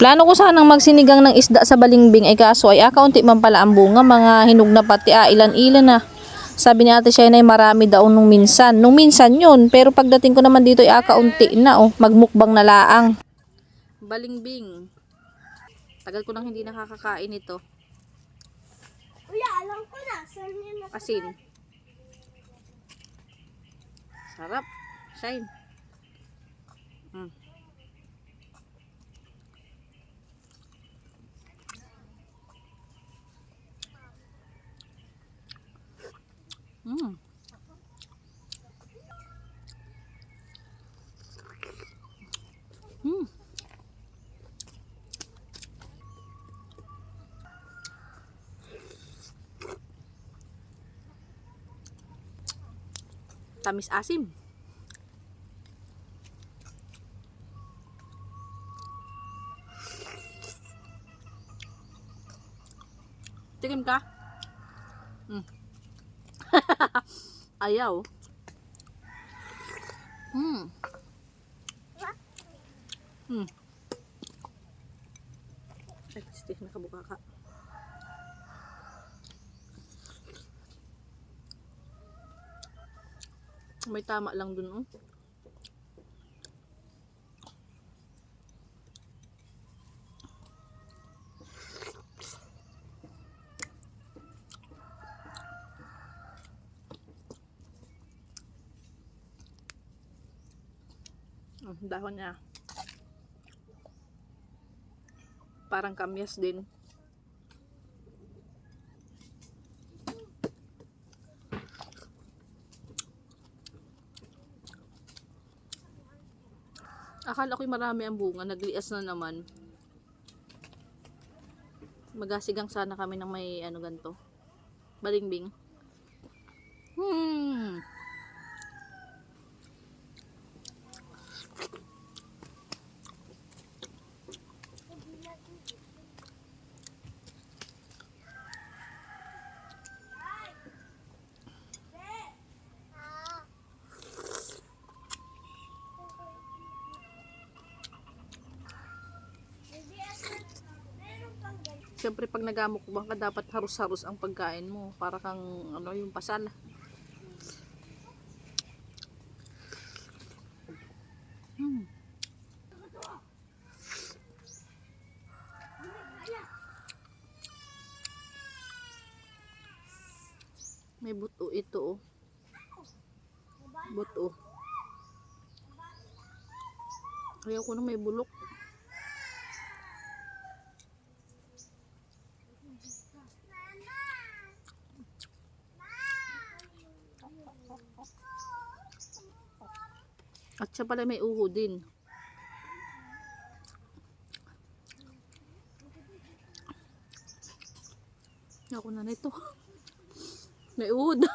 Plano ko sanang magsinigang ng isda sa balingbing ay kaso ay akaunti man pala ang bunga, mga hinog na pati, ah, ilan-ilan na. Sabi ni ate siya ay marami daw nung minsan. Nung minsan yun, pero pagdating ko naman dito ay akaunti na oh, magmukbang na laang. Balingbing. Tagal ko nang hindi nakakakain ito. Kuya, alam ko na. Asin. Sarap. Shine. Mm. Mm. Mm. Tamis asim. Tikim ka? Mm. Ayaw. Mm. Mm. Ay, pasti, nakabuka ka. May tama lang dun, oh. Dahon niya. Parang kamyas din. Akala ko'y marami ang bunga. Naglias na naman. Magasigang sana kami ng may ano ganto. Balingbing. Siyempre pag nagamukbang ka dapat harus-harus ang pagkain mo para kang ano yung pasal. Hmm. May buto ito oh. Buto. Ayaw ko na may bulok. At siya pala may uho din. Ako na nito. May uhod.